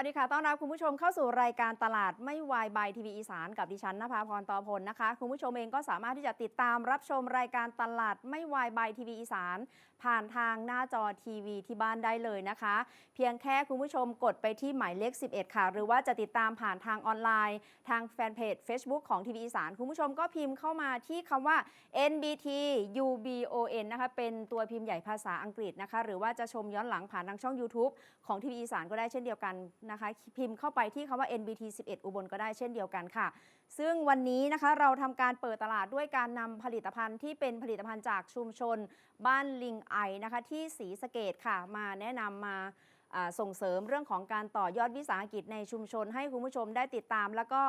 วัสดีค่ะ ต้อนรับคุณผู้ชมเข้าสู่รายการตลาดไม่วายบายทีวีอีสานกับดิฉันนภาพรตอพลนะคะ คุณผู้ชมเองก็สามารถที่จะติดตามรับชมรายการตลาดไม่วายบายทีวีอีสานผ่านทางหน้าจอทีวีที่บ้านได้เลยนะคะ เพียงแค่คุณผู้ชมกดไปที่หมายเลข 11 ค่ะ หรือว่าจะติดตามผ่านทางออนไลน์ ทางแฟนเพจ Facebook ของทีวีอีสานคุณผู้ชมก็พิมพ์เข้ามาที่คำว่า NBT UBON นะคะเป็นตัวพิมพ์ใหญ่ภาษาอังกฤษนะคะ หรือว่าจะชมย้อนหลังผ่านทางช่อง YouTube ของทีวีอีสานก็ได้เช่นเดียวกันนะคะ พิมพ์เข้าไปที่คำว่า NBT 11 อุบลก็ได้เช่นเดียวกันค่ะ ซึ่งวันนี้นะคะเราทำการเปิดตลาดด้วยการนำผลิตภัณฑ์ที่เป็นผลิตภัณฑ์จากชุมชน บ้านลิงไอนะคะที่ศรีสะเกดค่ะ มาแนะนำมาอ่า ส่งเสริมเรื่องของการต่อยอดวิสาหกิจในชุมชน ให้คุณผู้ชมได้ติดตาม แล้วก็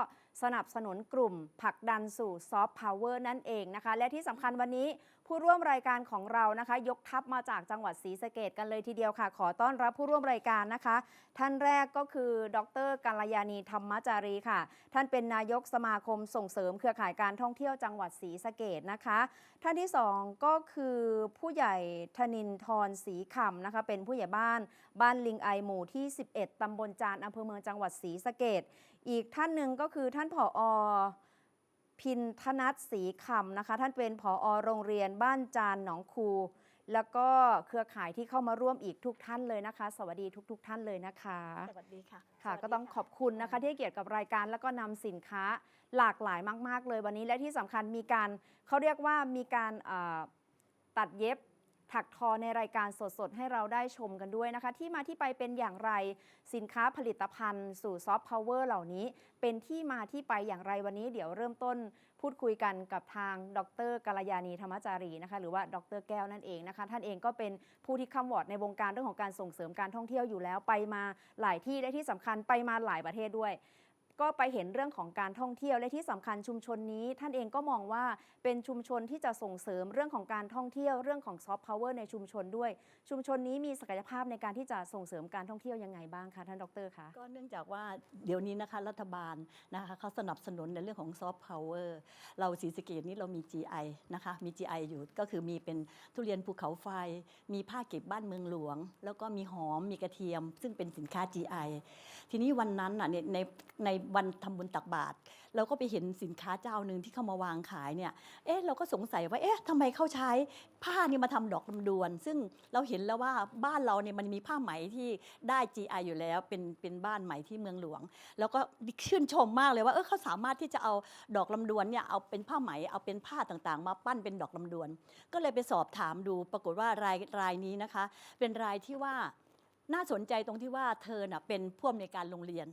สนับสนุนกลุ่มผลักดันสู่ซอฟต์พาวเวอร์นั่นเองนะคะ และที่สำคัญวันนี้ผู้ร่วมรายการของเรานะคะ ยกทัพมาจากจังหวัดศรีสะเกดกันเลยทีเดียวค่ะ ขอต้อนรับผู้ร่วมรายการนะคะ ท่านแรกก็คือดรกัลยาณีธรรมจารีค่ะ ท่านเป็นนายกสมาคมส่งเสริมเครือข่ายการท่องเที่ยวจังหวัดศรีสะเกดนะคะ ท่านที่สองก็คือผู้ใหญ่ธนินทรศรีคำนะคะ เป็นผู้ใหญ่บ้านบ้านลิงไอหมู่ที่ 11 ตำบลจานอำเภอเมืองจังหวัดศรีสะเกดอีกท่านหนึ่งก็คือท่านผอพินธนัทศรีคำนะคะ ท่านเป็นผอโรงเรียนบ้านจานหนองคู แล้วก็เครือข่ายที่เข้ามาร่วมอีกทุกท่านเลยนะคะ สวัสดีทุก ๆท่านเลยนะคะ สวัสดีค่ะค่ะสวัสดีก็ต้องขอบคุณนะคะ ที่ให้เกียรติกับรายการแล้วก็นำสินค้าหลากหลายมาก ๆ เลยวันนี้และที่สำคัญมีการเขาเรียกว่ามีการเอ่อตัดเย็บ ถักทอในรายการสดๆ ให้เราได้ชมกันด้วยนะคะ ที่มาที่ไปเป็นอย่างไรสินค้าผลิตภัณฑ์ สู่ซอฟต์พาวเวอร์เหล่านี้ เป็นที่มาที่ไปอย่างไรวันนี้เดี๋ยวเริ่มต้น พูดคุยกันกับทางดรกัลยาณีธรรมจารีนะคะหรือว่าดรแก้วนั่นเองนะคะ ท่านเองก็เป็นผู้ที่ค้ำวอร์ดในวงการเรื่องของการส่งเสริมการท่องเที่ยวอยู่แล้วไปมาหลายที่และที่สำคัญไปมาหลายประเทศด้วย ก็ไปเห็นเรื่องของการท่องเที่ยวและที่สำคัญชุมชนนี้ ท่านเองก็มองว่าเป็นชุมชนที่จะส่งเสริมเรื่องของการท่องเที่ยวเรื่องของซอฟต์พาวเวอร์ในชุมชนด้วย ชุมชนนี้มีศักยภาพในการที่จะส่งเสริมการท่องเที่ยวยังไงบ้างคะท่านดรคะก็เนื่องจากว่าเดี๋ยวนี้นะคะรัฐบาลนะคะเขาสนับสนุนในเรื่องของซอฟต์พาวเวอร์เราศรีสะเกดนี้เรามี GI นะคะมี GI อยู่ก็คือมีเป็นทุเรียนภูเขาไฟ มีผ้าเก็บบ้านเมืองหลวง แล้วก็มีหอมมีกระเทียม ซึ่งเป็นสินค้า GI ทีนี้วันนั้นน่ะเนี่ยในในวันทำบุญตักบาตรเราก็ไปเห็นสินค้าเจ้าหนึ่งที่เข้ามาวางขายเนี่ยเอ๊ะเราก็สงสัยว่าเอ๊ะทำไมเขาใช้ผ้านี่มาทำดอกลำดวน ซึ่งเราเห็นแล้วว่าบ้านเราเนี่ยมันมีผ้าไหมที่ได้ GI อยู่แล้วเป็นเป็นบ้านไหมที่เมืองหลวง แล้วก็ชื่นชมมากเลยว่าเออเขาสามารถที่จะเอาดอกลำดวนเนี่ยเอาเป็นผ้าไหมเอาเป็นผ้าต่างๆ มาปั้นเป็นดอกลำดวน ก็เลยไปสอบถามดูปรากฏว่ารายรายนี้นะคะ เป็นรายที่ว่าน่าสนใจตรงที่ว่าเธอน่ะเป็นผู้อำนวยการโรงเรียน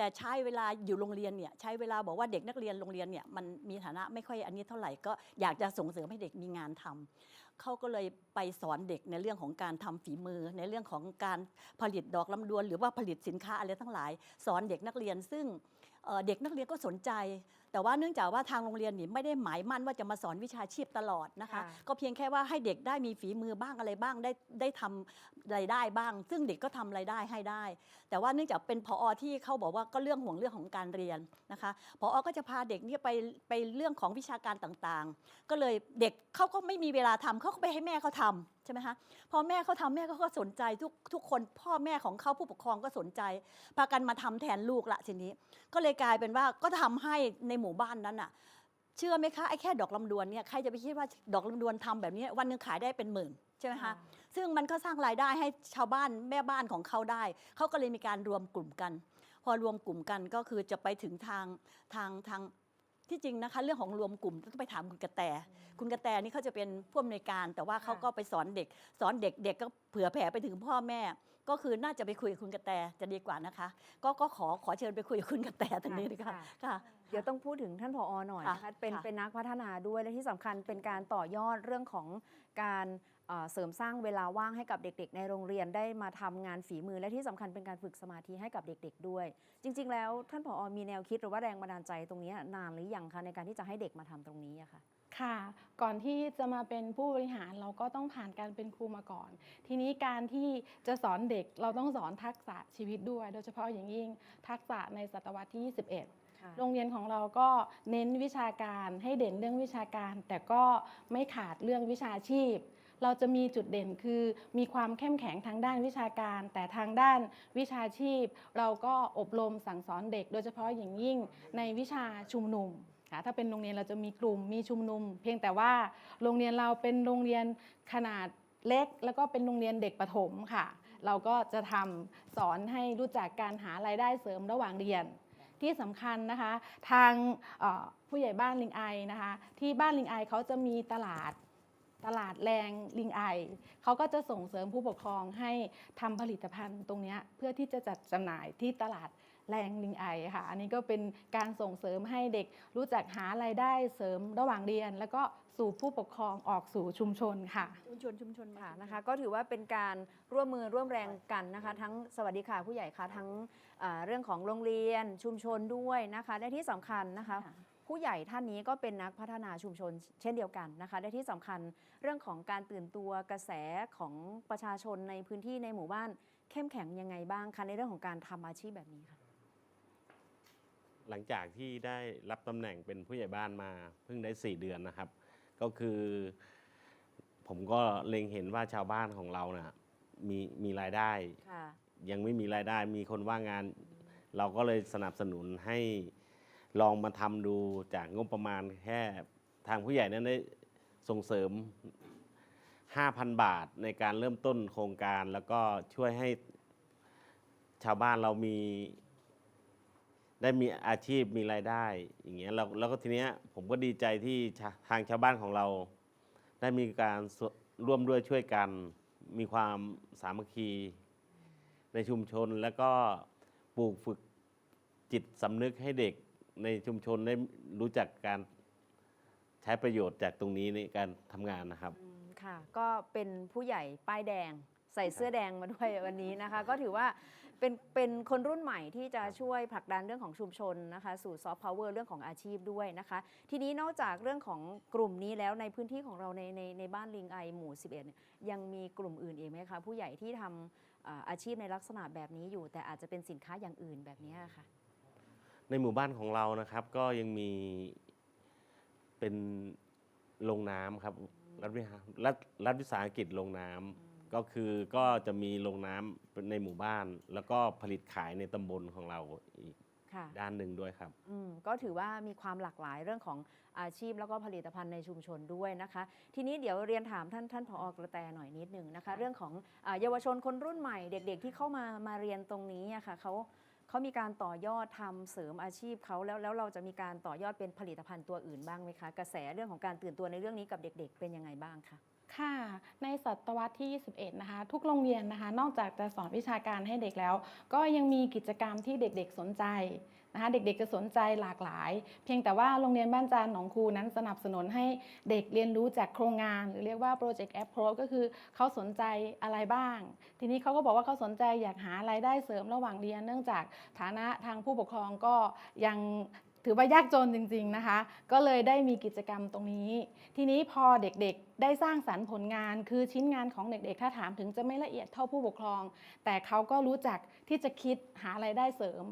แต่ใช้เวลาอยู่โรงเรียนเนี่ยใช้เวลาบอกว่าเด็กนักเรียนโรงเรียนเนี่ยมันมีฐานะไม่ค่อยอันนี้เท่าไหร่ก็อยากจะส่งเสริมให้เด็กมีงานทำเขาก็เลยไปสอนเด็กในเรื่องของการทำฝีมือ ในเรื่องของการผลิตดอกลำดวน หรือว่าผลิตสินค้าอะไรทั้งหลาย สอนเด็กนักเรียนซึ่ง เอ่อเด็กนักเรียนก็สนใจ แต่ว่าเนื่องจากว่าทางโรงเรียนนี่ไม่ได้หมายมั่นว่าจะมาสอนวิชาชีพตลอดนะคะค่ะก็เพียงแค่ว่าให้เด็กได้มีฝีมือบ้างอะไรบ้างได้ได้ทำรายได้บ้าง ซึ่งเด็กก็ทำรายได้ให้ได้ แต่ว่าเนื่องจากเป็นพอที่เขาบอกว่าก็เรื่องห่วงเรื่องของการเรียนนะคะพอก็จะพาเด็กเนี่ยไปไปเรื่องของวิชาการต่างๆ ก็เลยเด็กเขาก็ไม่มีเวลาทำเขาก็ไปให้แม่เขาทำใช่ไหมคะพอแม่เขาทำแม่เขาก็สนใจทุกทุกคนพ่อแม่ของเขาผู้ปกครองก็สนใจพากันมาทำแทนลูกละทีนี้ ก็เลยกลายเป็นว่าก็ทำให้ในหมู่บ้านนั้นอะเชื่อไหมคะไอ้แค่ดอกลำดวนเนี่ยใครจะไปคิดว่าดอกลำดวนทำแบบนี้วันหนึงขายได้เป็นหมื่นใช่ไหมคะค่ะซึ่งมันก็สร้างรายได้ให้ชาวบ้านแม่บ้านของเขาได้เขาก็เลยมีการรวมกลุ่มกัน พอรวมกลุ่มกันก็คือจะไปถึงทางทางทาง ที่จริงนะคะเรื่องของรวมกลุ่มต้องไปถามคุณกระแต คุณกระแตนี่เขาจะเป็นผู้อำนวยการ แต่ว่าเขาก็ไปสอนเด็ก สอนเด็กเด็กก็เผื่อแผ่ไปถึงพ่อแม่ ก็คือน่าจะไปคุยกับคุณกระแตจะดีกว่านะคะ ก็ก็ขอขอเชิญไปคุยกับคุณกระแตตรงนี้เลยค่ะค่ะค่ะ เดี๋ยวต้องพูดถึงท่านผอหน่อยนะคะค่ะเป็นค่ะเป็นนักพัฒนาด้วยและที่สำคัญเป็นการต่อยอดเรื่องของการ เอ่อเสริมสร้างเวลาว่างให้กับเด็ก ๆ ในโรงเรียนได้มาทำงานฝีมือและที่สำคัญเป็นการฝึกสมาธิให้กับเด็ก ๆ ด้วย จริง ๆ แล้วท่านผอมีแนวคิดหรือว่าแรงบันดาลใจตรงนี้นานหรือยังคะในการที่จะให้เด็กมาทำตรงนี้อะค่ะค่ะ ก่อนที่จะมาเป็นผู้บริหารเราก็ต้องผ่านการเป็นครูมาก่อน ทีนี้การที่จะสอนเด็กเราต้องสอนทักษะชีวิตด้วย โดยเฉพาะอย่างยิ่งทักษะในศตวรรษที่ 21โรงเรียนของเราก็เน้นวิชาการให้เด่นเรื่องวิชาการ แต่ก็ไม่ขาดเรื่องวิชาชีพ เราจะมีจุดเด่นคือมีความเข้มแข็งทางด้านวิชาการ แต่ทางด้านวิชาชีพ เราก็อบรมสั่งสอนเด็ก โดยเฉพาะอย่างยิ่งในวิชาชุมนุมค่ะถ้าเป็นโรงเรียนเราจะมีกลุ่มมีชุมนุม เพียงแต่ว่าโรงเรียนเราเป็นโรงเรียนขนาดเล็ก แล้วก็เป็นโรงเรียนเด็กประถมค่ะ เราก็จะทำสอนให้รู้จักการหารายได้เสริมระหว่างเรียน ที่สำคัญนะคะ ทางผู้ใหญ่บ้านลิงไอนะคะ ที่บ้านลิงไอเขาจะมีตลาด ตลาดแรงลิงไอเขาก็จะส่งเสริมผู้ปกครองให้ทำผลิตภัณฑ์ตรงเนี้ยเพื่อที่จะจัดจำหน่ายที่ตลาดแรงลิงไอค่ะ อันนี้ก็เป็นการส่งเสริมให้เด็กรู้จักหารายได้เสริมระหว่างเรียน แล้วก็สู่ผู้ปกครองออกสู่ชุมชนค่ะ ชุมชนชุมชนมาค่ะนะคะ ก็ถือว่าเป็นการร่วมมือร่วมแรงกันนะคะ ทั้งสวัสดีค่ะผู้ใหญ่คะทั้งเอ่อเรื่องของโรงเรียนชุมชนด้วยนะคะและที่สำคัญนะคะค่ะ ผู้ใหญ่ท่านนี้ก็เป็นนักพัฒนาชุมชนเช่นเดียวกันนะคะและที่สำคัญเรื่องของการตื่นตัวกระแสของประชาชนในพื้นที่ในหมู่บ้านเข้มแข็งยังไงบ้างคะในเรื่องของการทำอาชีพแบบนี้ค่ะหลังจากที่ได้รับตำแหน่งเป็นผู้ใหญ่บ้านมาเพิ่งได้ 4 เดือนนะครับ ก็คือ ผมก็เล็งเห็นว่าชาวบ้านของเรานะ่ะมีมีรายได้ค่ะยังไม่มีรายได้มีคนว่างงาน เราก็เลยสนับสนุนให้ ลองมาทำดูจากงบประมาณแค่ทางผู้ใหญ่นั้นได้ส่งเสริม 5,000 บาทในการเริ่มต้นโครงการแล้วก็ช่วยให้ชาวบ้านเรามี ได้มีอาชีพมีรายได้ อย่างเงี้ยแล้วแล้วก็ทีเนี้ยผมก็ดีใจที่ทางชาวบ้านของเรา ได้มีการร่วมด้วยช่วยกัน มีความสามัคคีในชุมชนแล้วก็ปลูกฝึกจิตสำนึกให้เด็ก ในชุมชนได้รู้จักการใช้ประโยชน์จากตรงนี้ในการทำงานนะครับ อืมค่ะ ก็เป็นผู้ใหญ่ป้ายแดง ใส่เสื้อแดงมาด้วยวันนี้นะคะ ก็ถือว่าเป็นเป็นคนรุ่นใหม่ที่จะช่วยผลักดันเรื่องของชุมชนนะคะ สู่ซอฟต์พาวเวอร์เรื่องของอาชีพด้วยนะคะ ทีนี้นอกจากเรื่องของกลุ่มนี้แล้วในพื้นที่ของเราในในในบ้านลิงไอหมู่ 11เนี่ยยังมีกลุ่มอื่นอีกไหมคะ ผู้ใหญ่ที่ทำอ่าอาชีพในลักษณะแบบนี้อยู่ แต่อาจจะเป็นสินค้าอย่างอื่นแบบนี้ค่ะ ในหมู่บ้านของเรานะครับ ก็ยังมีเป็นโรงน้ำครับรัฐวิหารรัฐรัฐวิสาหกิจโรงน้ำก็คือก็จะมีโรงน้ำในหมู่บ้าน แล้วก็ผลิตขายในตำบลของเราอีกค่ะด้านหนึ่งด้วยครับอืมก็ถือว่ามีความหลากหลายเรื่องของอาชีพแล้วก็ผลิตภัณฑ์ในชุมชนด้วยนะคะ ทีนี้เดี๋ยวเรียนถามท่านท่านผอกระแตหน่อยนิดหนึ่งนะคะ เรื่องของอาเยาวชนคนรุ่นใหม่ เด็ก ๆ ที่เข้ามามาเรียนตรงนี้อะค่ะเขา เขามีการต่อยอดทำเสริมอาชีพเขาแล้วแล้วเราจะมีการต่อยอดเป็นผลิตภัณฑ์ตัวอื่นบ้างไหมคะ กระแสเรื่องของการตื่นตัวในเรื่องนี้กับเด็ก ๆ เป็นยังไงบ้างคะค่ะในศตวรรษที่ 21 นะคะ ทุกโรงเรียนนะคะ นอกจากจะสอนวิชาการให้เด็กแล้ว ก็ยังมีกิจกรรมที่เด็กๆสนใจ นะคะเด็กๆจะสนใจหลากหลาย เพียงแต่ว่าโรงเรียนบ้านจานหนองคูนั้นสนับสนุนให้เด็กเรียนรู้จากโครงงาน หรือเรียกว่า Project Approach ก็คือเขาสนใจอะไรบ้าง ทีนี้เขาก็บอกว่าเขาสนใจอยากหารายได้เสริมระหว่างเรียน เนื่องจากฐานะทางผู้ปกครองก็ยังถือว่ายากจนจริงๆนะคะ ก็เลยได้มีกิจกรรมตรงนี้ ทีนี้พอเด็กๆได้สร้างสรรค์ผลงาน คือชิ้นงานของเด็กๆ ถ้าถามถึงจะไม่ละเอียดเท่าผู้ปกครอง แต่เขาก็รู้จักที่จะคิดหารายได้เสริม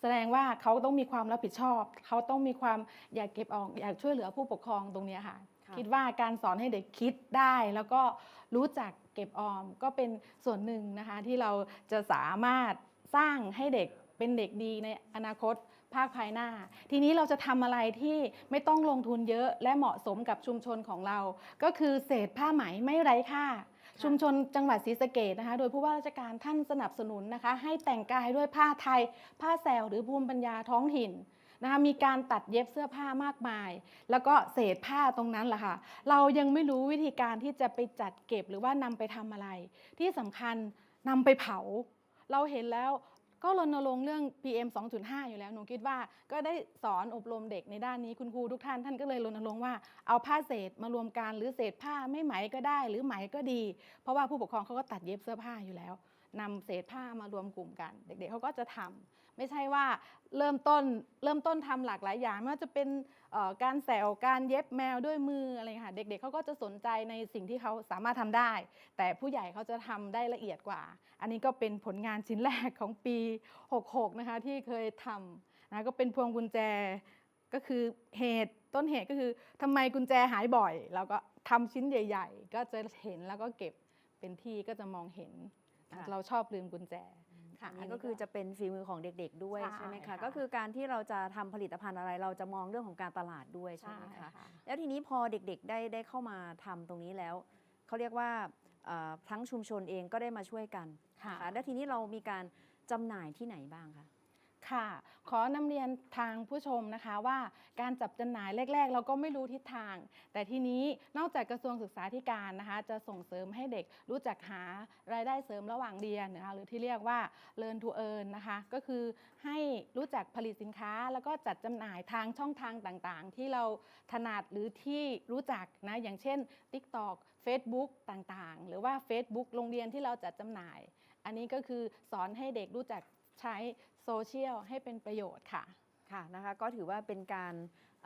แสดงว่าเขาต้องมีความรับผิดชอบ เขาต้องมีความอยากเก็บออกอยากช่วยเหลือผู้ปกครองตรงเนี้ยค่ะค่ะ คิดว่าการสอนให้เด็กคิดได้ แล้วก็รู้จักเก็บออมก็เป็นส่วนหนึ่งนะคะที่เราจะสามารถสร้างให้เด็กเป็นเด็กดีในอนาคตภาคภายหน้า ทีนี้เราจะทำอะไรที่ไม่ต้องลงทุนเยอะและเหมาะสมกับชุมชนของเรา ก็คือเศษผ้าไหมไม่ไร้ค่า ชุมชนจังหวัดศรีสะเกดนะคะ โดยผู้ว่าราชการท่านสนับสนุนนะคะ ให้แต่งกายด้วยผ้าไทย ผ้าแซวหรือภูมิปัญญาท้องถิ่นนะคะมีการตัดเย็บเสื้อผ้ามากมาย แล้วก็เศษผ้าตรงนั้นแหละค่ะ เรายังไม่รู้วิธีการที่จะไปจัดเก็บหรือว่านำไปทำอะไร ที่สำคัญนำไปเผา เราเห็นแล้ว ก็รณรงค์เรื่อง PM 2.5 อยู่แล้วหนูคิดว่าก็ได้สอนอบรมเด็กในด้านนี้คุณครูทุกท่านท่านก็เลยรณรงค์ว่าเอาผ้าเศษมารวมกันหรือเศษผ้าไม่ไหมก็ได้ หรือไหมก็ดี เพราะว่าผู้ปกครองเขาก็ตัดเย็บเสื้อผ้าอยู่แล้วนำเศษผ้ามารวมกลุ่มกัน เด็กๆเขาก็จะทำ ไม่ใช่ว่าเริ่มต้นเริ่มต้นทำหลากหลายอย่างไม่ว่าจะเป็นเอ่อการแสวการเย็บแมวด้วยมืออะไรค่ะเด็กๆเขาก็จะสนใจในสิ่งที่เขาสามารถทำได้ แต่ผู้ใหญ่เขาจะทำได้ละเอียดกว่า อันนี้ก็เป็นผลงานชิ้นแรกของปี 66 นะคะที่เคยทำนะก็เป็นพวงกุญแจก็คือเหตุต้นเหตุก็คือทำไมกุญแจหายบ่อย เราก็ทำชิ้นใหญ่ ๆ ก็จะเห็นแล้วก็เก็บเป็นที่ก็จะมองเห็นค่ะเราชอบลืมกุญแจ ค่ะอันนี้ก็คือจะเป็นฝีมือของเด็กๆด้วยใช่ใช่ไหมคะค่ะก็คือการที่เราจะทำผลิตภัณฑ์อะไร เราจะมองเรื่องของการตลาดด้วยใช่ไหมคะค่ะแล้วทีนี้พอเด็กๆได้ได้เข้ามาทำตรงนี้แล้วเขาเรียกว่าเอ่อทั้งชุมชนเองก็ได้มาช่วยกันค่ะนแล้วทีนี้เรามีการจำหน่ายที่ไหนบ้างคะ ค่ะ ขอนำเรียนทางผู้ชมนะคะว่าการจับจำหน่ายแรก ๆ เราก็ไม่รู้ทิศทาง แต่ทีนี้นอกจากกระทรวงศึกษาธิการนะคะ จะส่งเสริมให้เด็กรู้จักหารายได้เสริมระหว่างเรียนนะคะหรือที่เรียกว่า learn to earn นะคะ ก็คือให้รู้จักผลิตสินค้า แล้วก็จัดจำหน่ายทางช่องทางต่างๆ ที่เราถนัดหรือที่รู้จักนะอย่างเช่น TikTok Facebook ต่างๆ หรือว่า Facebook โรงเรียนที่เราจัดจำหน่าย อันนี้ก็คือสอนให้เด็กรู้จักใช้ โซเชียลให้เป็นประโยชน์ค่ะ ค่ะนะคะก็ถือว่าเป็นการ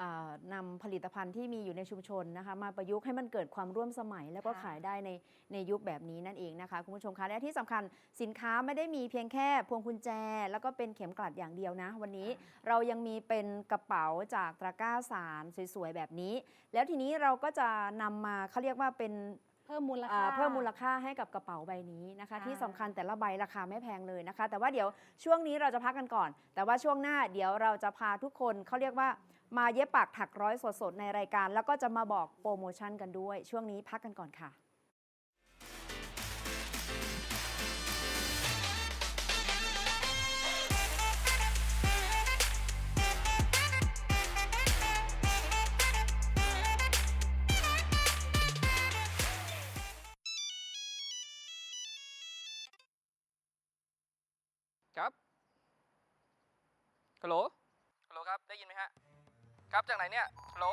อ่านำผลิตภัณฑ์ที่มีอยู่ในชุมชนนะคะมาประยุกต์ให้มันเกิดความร่วมสมัย แล้วก็ค่ะขายได้ในในยุคแบบนี้นั่นเองนะคะคุณผู้ชมคะและที่สำคัญสินค้าไม่ได้มีเพียงแค่พวงกุญแจ แล้วก็เป็นเข็มกลัดอย่างเดียวนะ วันนี้เรายังมีเป็นกระเป๋าจากตะกร้าสารสวยๆแบบนี้ แล้วทีนี้เราก็จะนำมาเขาเรียกว่าเป็นเพิ่มมูลอ่าค่าเพิ่มมูลค่าให้กับกระเป๋าใบนี้นะคะ ค่ะ ที่สำคัญแต่ละใบราคาไม่แพงเลยนะคะ แต่ว่าเดี๋ยวช่วงนี้เราจะพักกันก่อน แต่ว่าช่วงหน้าเดี๋ยวเราจะพาทุกคนเขาเรียกว่ามาเย็บปากถักร้อยสดๆในรายการ แล้วก็จะมาบอกโปรโมชั่นกันด้วย ช่วงนี้พักกันก่อนค่ะ ครับฮัลโหลฮัลโหลครับ ได้ยินไหมฮะ ครับ จากไหนเนี่ยฮัลโหล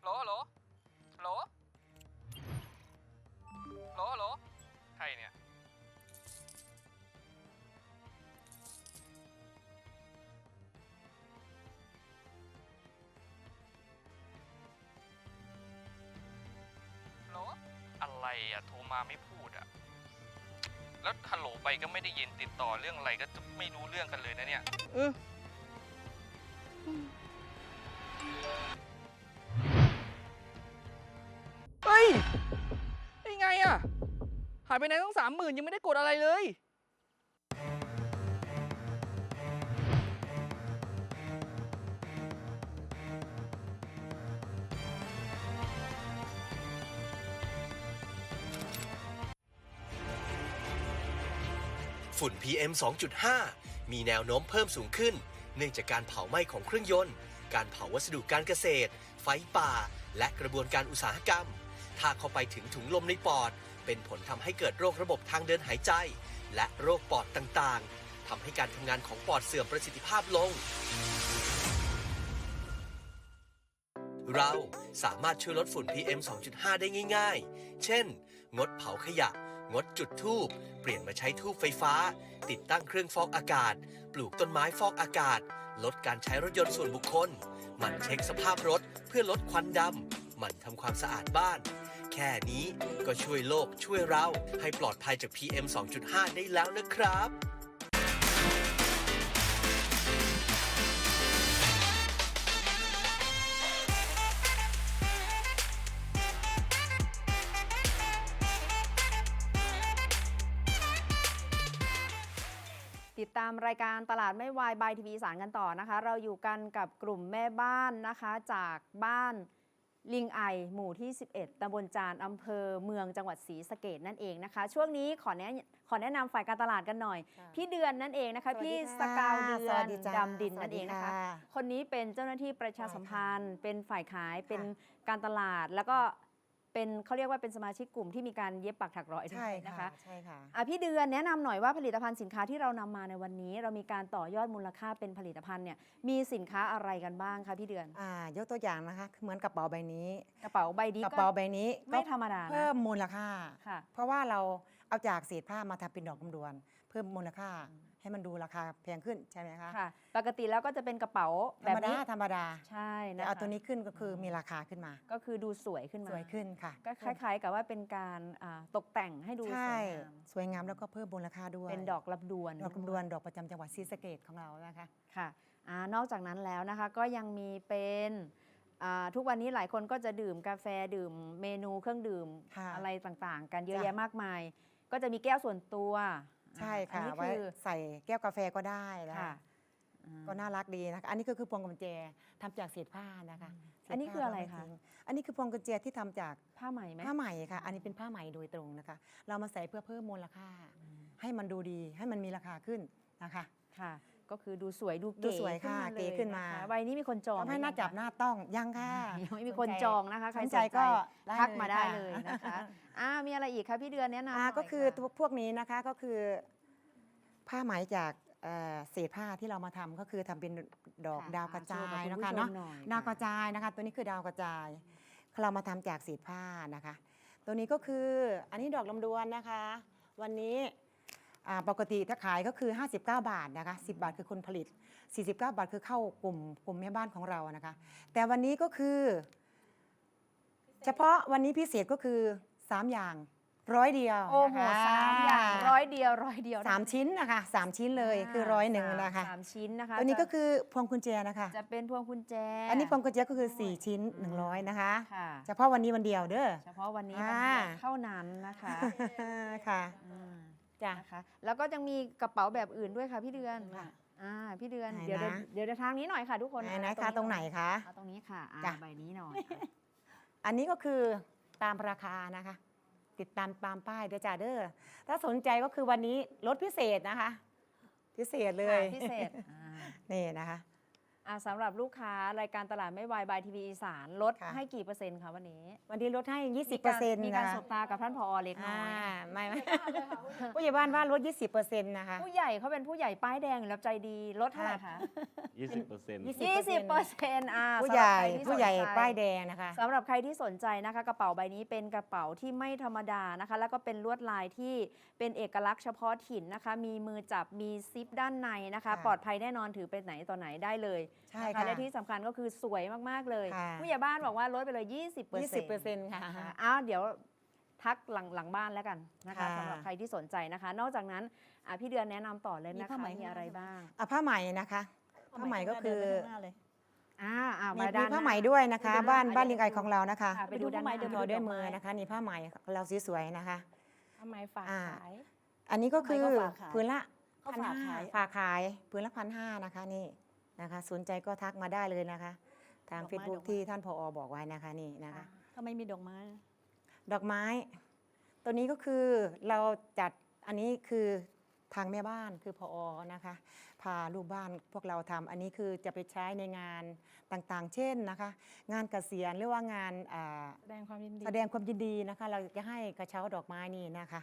ฮัลโหลฮัลโหลฮัลโหลฮัลโหลฮัลโหลใครเนี่ย ฮัลโหล อะไรอะโทรมาไม่พูด แล้วฮัลโหลไปก็ไม่ได้ยินติดต่อเรื่องอะไรก็จะไม่รู้เรื่องกันเลยนะเนี่ยเออเฮ้ย ได้ไงอะหายไปไหนตั้งสามหมื่นยังไม่ได้กดอะไรเลย ฝุ่น PM 2.5 มีแนวโน้มเพิ่มสูงขึ้น เนื่องจากการเผาไหม้ของเครื่องยนต์ การเผาวัสดุการเกษตร ไฟป่า และกระบวนการอุตสาหกรรม ถ้าเข้าไปถึงถุงลมในปอด เป็นผลทำให้เกิดโรคระบบทางเดินหายใจ และโรคปอดต่างๆทำให้การทำงานของปอดเสื่อมประสิทธิภาพลงเราสามารถช่วยลดฝุ่น PM 2.5 ได้ง่าย ๆ เช่น งดเผาขยะ งดจุดทูบเปลี่ยนมาใช้ทูบไฟฟ้า ติดตั้งเครื่องฟอกอากาศ ปลูกต้นไม้ฟอกอากาศ ลดการใช้รถยนต์ส่วนบุคคล มันเช็คสภาพรถเพื่อลดควันดำมันทำความสะอาดบ้าน แค่นี้ก็ช่วยโลกช่วยเราให้ปลอดภัยจาก PM 2.5 ได้แล้วนะครับามรายการตลาดไม่วายบายทีวีสารกันต่อนะคะ เราอยู่กันกับกลุ่มแม่บ้านนะคะจากบ้านลิงไอหมู่ที่ 11ตำบลจานอำเภอเมืองจังหวัดศรีสะเกดนั่นเองนะคะ ช่วงนี้ขอแนะขอแนะนำฝ่ายการตลาดกันหน่อย พี่เดือนนั่นเองนะคะสวัสดีพี่ค่ะสกาวเดืสอวันสดีจ้าดำดินนั่นเองนะคะสวัสดีค่ะคนนี้เป็นเจ้าหน้าที่ประชาสัมพันธ์ เป็นฝ่ายขายเป็นค่ะการตลาดแล้วก็ เป็นเขาเรียกว่าเป็นสมาชิกกลุ่มที่มีการเย็บปักถักร้อยด้ใช่วยนะนะคะคะใช่ค่ะ อะพี่เดือนแนะนำหน่อยว่าผลิตภัณฑ์สินค้าที่เรานำมาในวันนี้ เรามีการต่อยอดมูลค่าเป็นผลิตภัณฑ์เนี่ยมีสินค้าอะไรกันบ้างคะพี่เดือน อ่ายกตัวอย่างนะคะเหมือนกระเป๋าใบนี้กระเป๋าใบนี้กระเป๋าใบนี้ไม่ธรรมดานะเพิ่มมูลค่า ค่ะ เพราะว่าเราเอาจากเศษผ้ามาทำเป็นดอกลำดวน เพิ่มมูลค่า ให้มันดูราคาแพงขึ้นใช่ไหมคะค่ะ ปกติแล้วก็จะเป็นกระเป๋าธแบรบรมดานี้ธรรมดาใช่แต่นะเอาคะตัวนี้ขึ้นก็คือมีราคาขึ้นมา ก็คือดูสวยขึ้นมาสวยขึ้นค่ะก็คล้าย ๆ กับว่าเป็นการอ่าตกแต่งให้ดูสใช่วยงามสวยงามแล้วก็เพิ่มมูลค่าด้วยเป็นดอกลับดวน ดอกลำดวนดอกประจำจังหวัดศรีสะเกดของเรานะคะ ค่ะอ่านอกจากนั้นแล้วนะคะก็ยังมีเป็นอ่าทุกวันนี้หลายคนก็จะดื่มกาแฟดื่มเมนูเครื่องดื่มค่ะอะไรต่างๆ กันเยอะจ้ะ แยะมากมาย ก็จะมีแก้วส่วนตัว ใช่อันค่ะนี้ไว้คือใส่แก้วกาแฟก็ได้นะค่ะคะก็น่ารักดีนะคะอันนี้ก็คือพวงกุญแจทำจากเศษผ้านะคะเศษอันนี้ผ้าคืออะไรเาคะม่ทิ้งอันนี้คือพวงกุญแจที่ทำจากผ้าไหมไหมผ้าไหมค่ะ อันนี้เป็นผ้าไหมโดยตรงนะคะ เรามาใส่เพื่อเพิ่มมูลค่า ให้มันดูดีให้มันมีราคาขึ้นนะคะค่ะ ก็คือดูสวยดูดูเก๋สวยค่ะขึ้นมา เลยเก๋ขึ้นมาะคะใบนี้มีคนจองทำให้รือหน้ายังจับคะหน้าต้องยังค่ะ ยังไม่มีคนจองนะคะใครสสนนใจใจก็ก็ได้ทักเลยมาได้ค่ะเลยนะคะอ่ามีอะไรอีกคะพี่เดือนแนะนำหอ่าน่ยก็คือค่ะพวกนี้นะคะก็คือ ผ้าไหมจากเอ่อเศษผ้าที่เรามาทำก็คือทำเป็นดอกค่ะดาวกระจาโชว์กับยคุณนะผู้คะชมเนาะหน่อยดาวกค่ะระจายนะคะ ตัวนี้คือดาวกระจาย เรามาทำจากเศษผ้านะคะ ตัวนี้ก็คืออันนี้ดอกลำดวนนะคะ วันนี้อ่า ปกติถ้าขายก็คือ 59 บาทนะคะ10 บาทคือคนผลิต 49 บาทคือเข้ากลุ่มกลุ่มแม่บ้านของเรานะคะ แต่วันนี้ก็คือ เฉพาะวันนี้พิเศษก็คือ 3 อย่างร้อยเดียวโอ้โหนะคะสามอย่างร้อยเดียวร้อยเดียวสามชิ้นนะคะสามชิ้นเลยคือร้อยหนึ่งนะคะสามชิ้นนะคะตัวนี้ก็จะคือพวงกุญแจนะคะ จะเป็นพวงกุญแจ อันนี้พวงกุญแจก็คือ 4 ชิ้น 100 นะคะค่ะเฉพาะวันนี้วันเดียวเด้อเฉพาะวันนี้อ่าวันเดียวเท่านั้นนะคะค่ะอืม จ้ะ นะคะแล้วก็ยังมีกระเป๋าแบบอื่นด้วยค่ะพี่เดือนค่ะ อ่าพี่เดือนไหนเดี๋ยวนะ เดี๋ยวเดี๋ยวทางนี้หน่อยค่ะทุกคนไหนไหนอ่าคะตรงไหนคะ เอาตรงนี้ค่ะอ่าจ้ะ ใบนี้หน่อยอันนี้ก็คือตามราคานะคะ ติดตามตามป้ายเด้อจ้าเด้อถ้าสนใจก็คือวันนี้ลดพิเศษนะคะ พิเศษเลย ค่ะพิเศษอ่า นี่นะคะ อ่าสำหรับลูกค้ารายการตลาดไม่วายบายทีวีอีสานลดค่ะ ให้กี่เปอร์เซ็นต์คะวันนี้วันนี้ลดให้ 20%มีการมีการนะสบตากับท่านผอเล็กน้อ่าอยไม่ไม่ผู้ใหญ่บ้านว่าลด 20%นะคะ ผู้ใหญ่เขาเป็นผู้ใหญ่ป้ายแดงอยู่แล้วใจดีลดเท่าไหร่คะ20เปอร์เซ็นต์ 20%ยี่สิบเปอร์เซ็นต์อ่าผู้ใหญ่สำรับครที่ผู้ใหญ่สนใจป้ายแดงนะคะ สำหรับใครที่สนใจนะคะกระเป๋าใบนี้เป็นกระเป๋าที่ไม่ธรรมดานะคะ แล้วก็เป็นลวดลายที่เป็นเอกลักษณ์เฉพาะถิ่นนะคะ มีมือจับมีซิปด้านในนะคะ ค่ะ ปลอดภัยแน่นอนถือไปไหนต่อไหนได้เลยใช่นะคะค่ะและที่สำคัญก็คือสวยมาก ๆ เลยค่ะ ผู้ใหญ่บ้านบอกว่าลดไปเลย 20% 20%ค่ะค่ะอ้าวเดี๋ยวทักหลังหลังบ้านแล้วกันนะคะค่ะสำหรับใครที่สนใจนะคะ นอกจากนั้นอะพี่เดือนแนะนำต่อเลยมีนะคะผ้าไหม มีอะไรบ้างอะผ้าไหมนะคะ ผ้าไหมก็คือ เดินไปข้างหน้าเลย อ่าอ่ามีมามีด้านผ้าน้ไหมด้วยนะคะ ไปดูบ้านด้านบ้านหน้าลิงไอของเรานะคะค่ะไปดูด้านหน้าไปดูทอด้วยดอกไม้ มือนะคะนี่ผ้าไหมเราสวยๆนะคะ ทำไมฝากอ่า ขาย อันนี้ก็คือทำไมก็ฝากขาย พื้นละเขาพันฝากห้าขาย ฝากขายพื้นละพันห้านะคะนี่ นะคะ สนใจก็ทักมาได้เลยนะคะ ทาง ดอกไม้เฟซบุ๊กดอกไม้ ที่ท่านผอบอกไว้นะคะนี่นะคะ ทำไมมีดอกไม้ ดอกไม้ ตัวนี้ก็คือเราจัดอันนี้คือทางแม่บ้านคือพอนะคะ พาลูกบ้านพวกเราทำอันนี้คือจะไปใช้ในงานต่างๆ เช่นนะคะ งานเกษียณหรือว่างานอ่าแสดงความยินดี แสดงความยินดีนะคะ เราจะให้กระเช้าดอกไม้นี่นะคะ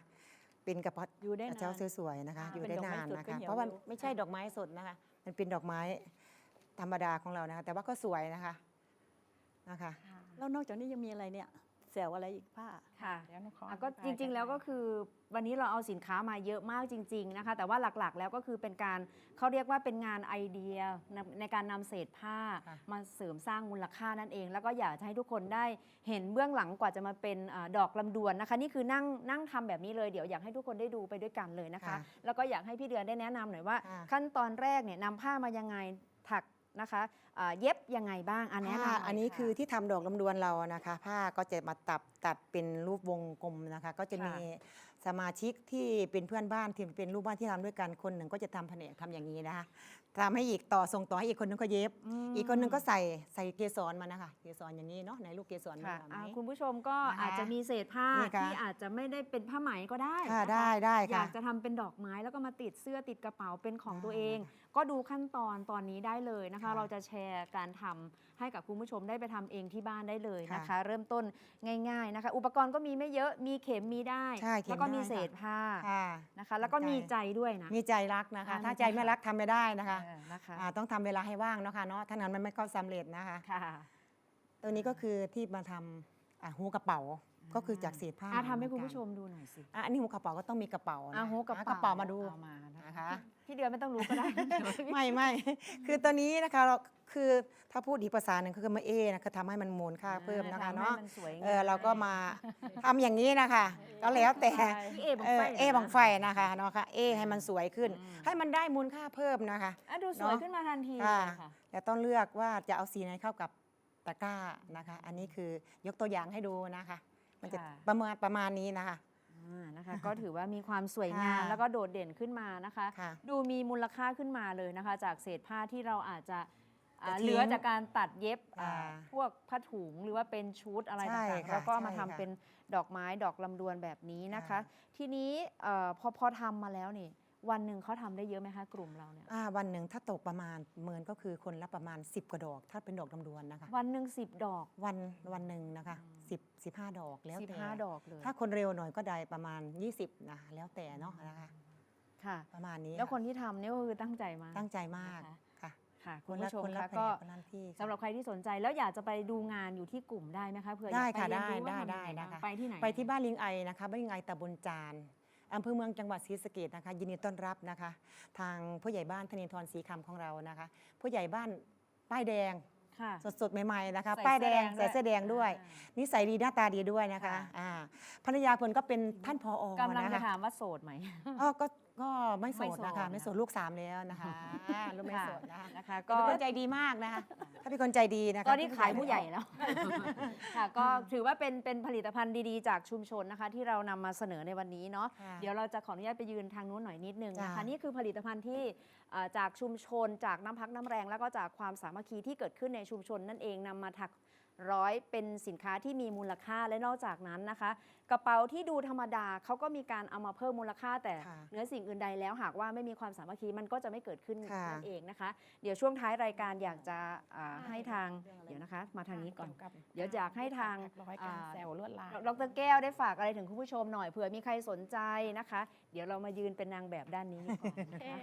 เป็นกระเป๋าอยู่ได้กระนาเช้านสวยๆนะคะ อ่าอยู่เป็นได้ดอกไม้นานสดนะก็คะเหี่ยวเพราะว่าเร็วไม่ใช่ดอกไม้สดนะคะ มันเป็นดอกไม้ ธรรมดาของเรานะคะแต่ว่าก็สวยนะคะนะคะ ค่ะแล้วนอกจากนี้ยังมีอะไรเนี่ยแซวอะไรอีกผ้า ค่ะเดี๋ยวหนูขออะก็อธิบายจริง ๆ แล้วก็นนะคือวันนี้เราเอาสินค้ามาเยอะมากจริง ๆนะคะ แต่ว่าหลักๆ แล้วก็คือเป็นการเขาเรียกว่าเป็นงานไอเดียในในการนำเศษผ้าค่ะ มาเสริมสร้างมูลค่านั่นเอง แล้วก็อยากจะให้ทุกคนได้เห็นเบื้องหลังกว่าจะมาเป็นอาดอกลำดวนนะคะ นี่คือนั่งนั่งทำแบบนี้เลยเดี๋ยวอยากให้ทุกคนได้ดูไปด้วยกันเลยนะคะ ค่ะแล้วก็อยากให้พี่เดือนได้แนะนำหน่อยว่า ค่ะ ขั้นตอนแรกเนี่ยนำผ้ามายังไงถัก นะคะอ่าเย็บยังไงบ้างอันแนะนำหผ้าน่ยอันนี้ะคือที่ทำดอกลำดวนเรานะคะ ผ้าก็จะมาตัดตัดเป็นรูปวงกลมนะคะ ก็จะค่ะมีสมาชิกที่เป็นเพื่อนบ้านที่เป็นรูปบ้านที่ทำด้วยกันคนหนึ่งก็จะทำแผนกทำอย่างนี้นะคะ ทำให้อีกต่อส่งต่อให้อีกคนนึงก็เย็บมอีกคนนึงก็ใส่ใส่เกสรมานะคะเกสรอย่างนี้เนาะในลูกเกสรมีค่ะแบบอ่านี้ คุณผู้ชมก็นะคะอาจจะมีเศษผ้านี่ค่ะ ที่อาจจะไม่ได้เป็นผ้าไหมก็ได้ค่ะนะคะได้ได้อยาค่ะ กจะทำเป็นดอกไม้แล้วก็มาติดเสื้อติดกระเป๋าเป็นของอ่าตัวเอง ก็ดูขั้นตอนตอนนี้ได้เลยนะคะ ค่ะ เราจะแชร์การทำ ให้กับคุณผู้ชมได้ไปทำเองที่บ้านได้เลยนะคะค่ะเริ่มต้นง่ายๆนะคะ อุปกรณ์ก็มีไม่เยอะมีเข็มมีได้ใช่เข็มแล้วก็มีได้ค่ะเศษผ้าค่ะนะคะ แล้วก็ใจมีใจด้วยนะมีใจรักนะคะอ่าถ้ามีใจใจไม่รักทำไม่ได้นะคะเออนะคะอ่าต้องทำเวลาให้ว่างเนาะค่ะเนาะถ้างั้นมันไม่ก็สำเร็จนะคะค่ะตัวนี้ก็คือที่มาทำอ่าหูกระเป๋า ก็คือจากเศษผ้าอะทำให้คุณเอนผู้ชกันมดูหน่อยสิอะอันนี้หูกระเป๋าก็ต้องมีกระเป๋านะอะหูกระอ่เป๋ากระเป๋ามาดูเอามานะนะคะ พี่เดือนไม่ต้องรู้ก็ได้ ไม่ไม่คือตัวนี้นะคะเราคือถ้าพูดอีกภาษาหนึ่งคือมาเอนะคือทำให้มันมูลค่าเพิ่มนะคะทำให้เนาะมันสวยงาม เออเราก็มาทำอย่างนี้นะคะก็แล้วแต่ พี่เอบังเอไฟอเอบังไฟนะคะเนาะค่ะเอให้มันสวยขึ้นอืมให้มันได้มูลค่าเพิ่มนะคะ อะดูสวยเนาะขึ้นมาทันทีค่ะเลยค่ะ แต่ต้องเลือกว่าจะเอาสีไหนเข้ากับตะกร้านะคะ อันนี้คือยกตัวอย่างให้ดูนะคะ มันจะค่ะ ประมาณประมาณนี้นะคะ อ่านะคะ ก็ถือว่ามีความสวยงามค่ะแล้วก็โดดเด่นขึ้นมานะคะ ค่ะดูมีมูลค่าขึ้นมาเลยนะคะ จากเศษผ้าที่เราอาจจะอ่าจะทิ้งเหลือจากการตัดเย็บอ่าอ่าพวกผ้าถุงหรือว่าเป็นชุดอะไรใช่ต่างๆค่ะแล้วก็มาใช่ทำค่ะเป็นดอกไม้ดอกลำดวนแบบนี้นะคะ ค่ะ ทีนี้เออพอพอทำมาแล้วนี่ วันหนึ่งเขาทำได้เยอะไหมคะกลุ่มเราเนี่ยอ่าวันหนึ่งถ้าตกประมาณเมินก็คือคนละประมาณ 10 กว่าดอก ถ้าเป็นดอกลำดวนนะคะ วันหนึ่งสิบดอกวันวันหนึ่งนะคะ10 15 ดอกแล้วสิบแต่ห้าดอกเลยถ้าคนเร็วหน่อยก็ได้ประมาณ 20นะคะแล้วแต่เนาะนะคะค่ะ ประมาณนี้แล้วคนค่ะที่ทำนี่ก็คือตั้งใจมากตั้งใจมากนะคะค่ะค่ะคคุณนละผู้ชมคนละคะแผนก็คนละที่ค่ะสำหรับใครที่สนใจแล้วอยากจะไปดูงานอยู่ที่กลุ่มได้ไหมคะเผื่ออยากได้ไปค่ะเรียนรู้ได้ว่าทำได้ยังไงได้บ้างนะคะไปที่ไหนไปที่บ้านลิงไอนะคะบ้านลิงไอตำบลจาน อำเภอเมืองจังหวัดศรีสะเกดนะคะ ยินดีต้อนรับนะคะ ทางผู้ใหญ่บ้านธนินทรศรีคำของเรานะคะ ผู้ใหญ่บ้านป้ายแดงค่ะ สดๆใหม่ๆนะคะ ใส่ป้ายแดงเสื้ใส่อแดงเสื้อแดงด้วย อ่ นิสัยดีหน้าตาดีด้วยนะคะค่ะอ่าภรรยาเพลก็เป็นท่านพออกำลังนะจะคะถามว่าโสดไหมอ๋อก็ ก็ไม่โสไม่ดโสดนะคะนะไม่โสดลูกสามแล้วนะคะอ่าลูกไม่โสดนะคะนะคะก็ก็เป็นคนใจดีมากนะคะถ้าเป็นคนใจดีนะคะก็นี่ขายผู้ใหญ่แล้วค่ะก็ถือว่าเป็นเป็นผลิตภัณฑ์ดีๆ จากชุมชนนะคะ ที่เรานำมาเสนอในวันนี้เนาะค่ะเดี๋ยวเราจะขออนุญาตไปยืนทางนู้นหน่อยนิดนึงนะคะจ้ะนี่คือผลิตภัณฑ์ที่เอ่อจากชุมชน จากน้ำพักน้ำแรง แล้วก็จากความสามัคคีที่เกิดขึ้นในชุมชนนั่นเองนำมาถักร้อยเป็นสินค้าที่มีมูลค่าและนอกจากนั้นนะคะ กระเป๋าที่ดูธรรมดาเขาก็มีการเอามาเพิ่มมูลค่าแต่ค่ะเหนือสิ่งอื่นใดแล้วหากว่าไม่มีความสามัคคีมันก็จะไม่เกิดขึ้นค่ะ นั่นเองนะคะ เดี๋ยวช่วงท้ายรายการอยากจะอ่าให้ทางเดี๋ยวนะคะ มาทางนี้ก่อน เยวกับเดี๋ยวอยากให้ทางร้อยการอ่า แซวลวดลาย ดรแก้วได้ฝากอะไรถึงคุณผู้ชมหน่อยเผื่อมีใครสนใจนะคะ เดี๋ยวเรามายืนเป็นนางแบบด้านนี้ก่อนนะคะ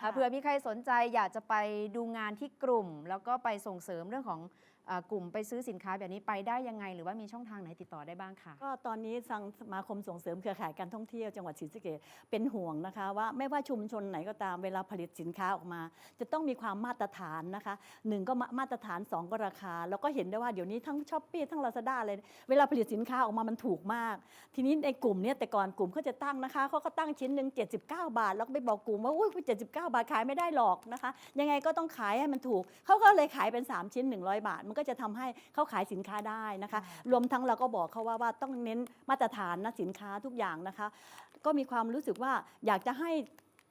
อ่าเผื่อมีใครสนใจอยากจะไปดูงานที่กลุ่ม แล้วก็ไปส่งเสริมเรื่องของอ่ากลุ่มไปซื้อสินค้าแบบนี้ไปได้ยังไง หรือว่ามีช่องทางไหนติดต่อได้บ้างค่ะ ก็ตอนนี้ทางสมาคมส่งเสริมเครือข่ายการท่องเที่ยวจังหวัดศรีสะเกษเป็นห่วงนะคะ ว่าไม่ว่าชุมชนไหนก็ตามเวลาผลิตสินค้าออกมา จะต้องมีความมาตรฐานนะคะหนึ่งก็มามาตรฐานสองก็ราคา แล้วก็เห็นได้ว่าเดี๋ยวนี้ทั้งช้อปปี้ทั้งลาซาด้าเลยเวลาผลิตสินค้าออกมามันถูกมาก ทีนี้ในกลุ่มเนี้ยแต่ก่อนกลุ่มเขาจะตั้งนะคะเขาก็ตั้งชิ้นหนึ่ง79 บาท แล้วก็ไปบอกกลุ่มว่าอุ้ย79 บาทขายไม่ได้หรอกนะคะ ยังไงก็ต้องขายให้มันถูกเขาก็เลยขายเป็น 3 ชิ้น 100 บาท มันก็จะทำให้เขาขายสินค้าได้นะคะ รวมทั้งเราก็บอกเขาว่าว่าต้องเน้นมาตรฐานนะสินค้าทุกอย่างนะคะ ก็มีความรู้สึกว่าอยากจะให้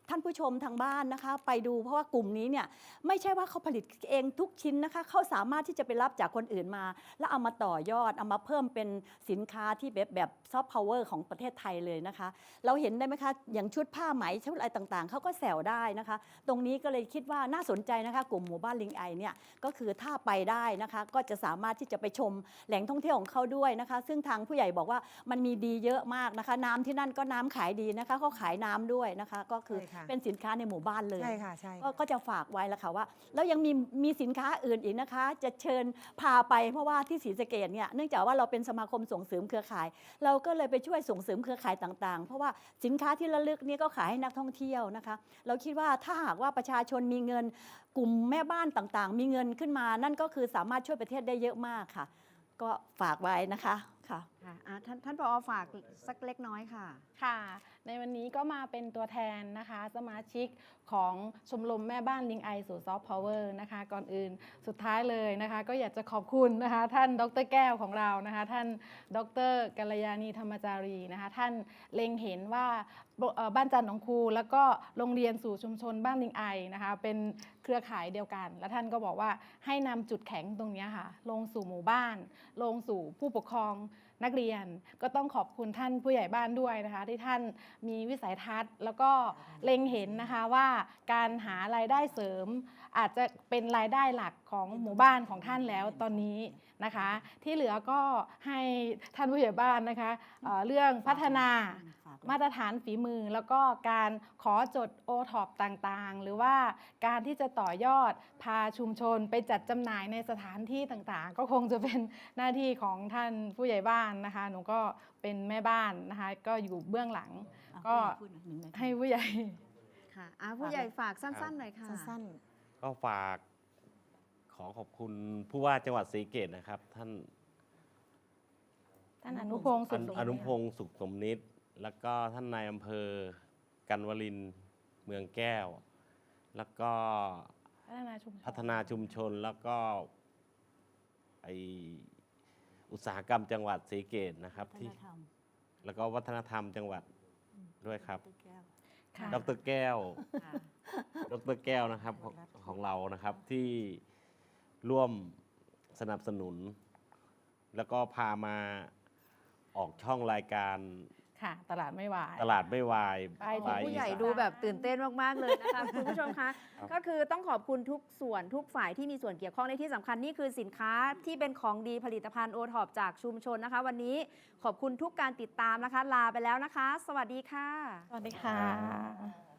ท่านผู้ชมทางบ้านนะคะ ไปดูเพราะว่ากลุ่มนี้เนี่ยไม่ใช่ว่าเขาผลิตเองทุกชิ้นนะคะเขาสามารถที่จะไปรับจากคนอื่นมา แล้วเอามาต่อยอดเอามาเพิ่มเป็นสินค้าที่แบบแบบซอฟต์พาวเวอร์ของประเทศไทยเลยนะคะ เราเห็นได้ไหมคะ อย่างชุดผ้าไหมชุดอะไรต่างๆ เขาก็แซวได้นะคะ ตรงนี้ก็เลยคิดว่าน่าสนใจนะคะ กลุ่มหมู่บ้านลิงไอเนี่ยก็คือถ้าไปได้นะคะ ก็จะสามารถที่จะไปชมแหล่งท่องเที่ยวของเขาด้วยนะคะ ซึ่งทางผู้ใหญ่บอกว่ามันมีดีเยอะมากนะคะ น้ำที่นั่นก็น้ำขายดีนะคะเขาขายน้ำด้วยนะคะ ก็คือค่ะเป็นสินค้าในหมู่บ้านเลย ใช่ค่ะใช่ก็ก็จะฝากไว้แล้วค่ะว่า แล้วยังมีมีสินค้าอื่นอีกนะคะ จะเชิญพาไปเพราะว่าที่ศรีสะเกดเนี่ยเนื่องจากว่าเราเป็นสมาคมส่งเสริมเครือข่าย เราก็เลยไปช่วยส่งเสริมเครือข่ายต่างๆ เพราะว่าสินค้าที่ระลึกเนี่ยก็ขายให้นักท่องเที่ยวนะคะ เราคิดว่าถ้าหากว่าประชาชนมีเงินกลุ่มแม่บ้านต่างๆ มีเงินขึ้นมา นั่นก็คือสามารถช่วยประเทศได้เยอะมากค่ะ ก็ฝากไว้นะคะค่ะ ค่ะอะท่านท่านผอฝากสักเล็กน้อยค่ะ ค่ะ ในวันนี้ก็มาเป็นตัวแทนนะคะ สมาชิกของชมรมแม่บ้านลิงไอสู่ซอฟต์พาวเวอร์นะคะ ก่อนอื่นสุดท้ายเลยนะคะ ก็อยากจะขอบคุณนะคะ ท่านดรแก้วของเรานะคะ ท่านดรกัลยาณีธรรมจารีนะคะ ท่านเล็งเห็นว่าบ้านจันทร์หนองครู แล้วก็โรงเรียนสู่ชุมชนบ้านลิงไอนะคะ เป็นเครือข่ายเดียวกัน และท่านก็บอกว่าให้นำจุดแข็งตรงนี้ค่ะ ลงสู่หมู่บ้าน ลงสู่ผู้ปกครอง นักเรียน ก็ต้องขอบคุณท่านผู้ใหญ่บ้านด้วยนะคะ ที่ท่านมีวิสัยทัศน์ แล้วก็เล็งเห็นนะคะว่าการหารายได้เสริม อาจจะเป็นรายได้หลักของหมู่บ้านของท่านแล้วตอนนี้นะคะ ที่เหลือก็ให้ท่านผู้ใหญ่บ้านนะคะเอ่อเรื่องพัฒนา มาตรฐานฝีมือแล้วก็การขอจดโอท็อปต่างๆ หรือว่าการที่จะต่อยอดพาชุมชนไปจัดจำหน่ายในสถานที่ต่างๆ ก็คงจะเป็นหน้าที่ของท่านผู้ใหญ่บ้านนะคะ หนูก็เป็นแม่บ้านนะคะ ก็อยู่เบื้องหลังก็ให้ผู้ใหญ่ ค่ะอะผู้ใหญ่ฝากสั้น ๆ หน่อยค่ะ สั้นก็ฝากขอขอบคุณผู้ว่าจังหวัดศรีเกตนะครับ ท่านท่านอนุพงศ์สุอดนุสมอนุพงศ์สุขสมนิต แล้วก็ท่านนายอำเภอ กันวลินทร์เมืองแก้ว แล้วก็พัฒนาชุมชนพัฒนาชุมชนแล้วก็ไออุตสาหกรรมจังหวัดศรีเกตนะครับวัฒที่นธรรมแล้วก็วัฒนธรรมจังหวัดด้วยครับตุ๊กแก้ว ค่ะ ดรแก้ว ค่ะดรแก้วนะครับของของเรานะครับที่ร่วมสนับสนุน แล้วก็พามาออกช่องรายการ ค่ะ ตลาดไม่หวาย ตลาดไม่วายไปโอ้ที่ผู้ใหญ่อีสานดูแบบตื่นเต้นมาก ๆ เลยนะคะ คุณผู้ชมคะ ก็คือต้องขอบคุณทุกส่วนทุกฝ่ายที่มีส่วนเกี่ยวข้องในที่สำคัญนี่คือสินค้าที่เป็นของดีผลิตภัณฑ์โอท็อปจากชุมชนนะคะ วันนี้ขอบคุณทุกการติดตามนะคะ ลาไปแล้วนะคะ สวัสดีค่ะ สวัสดีค่ะ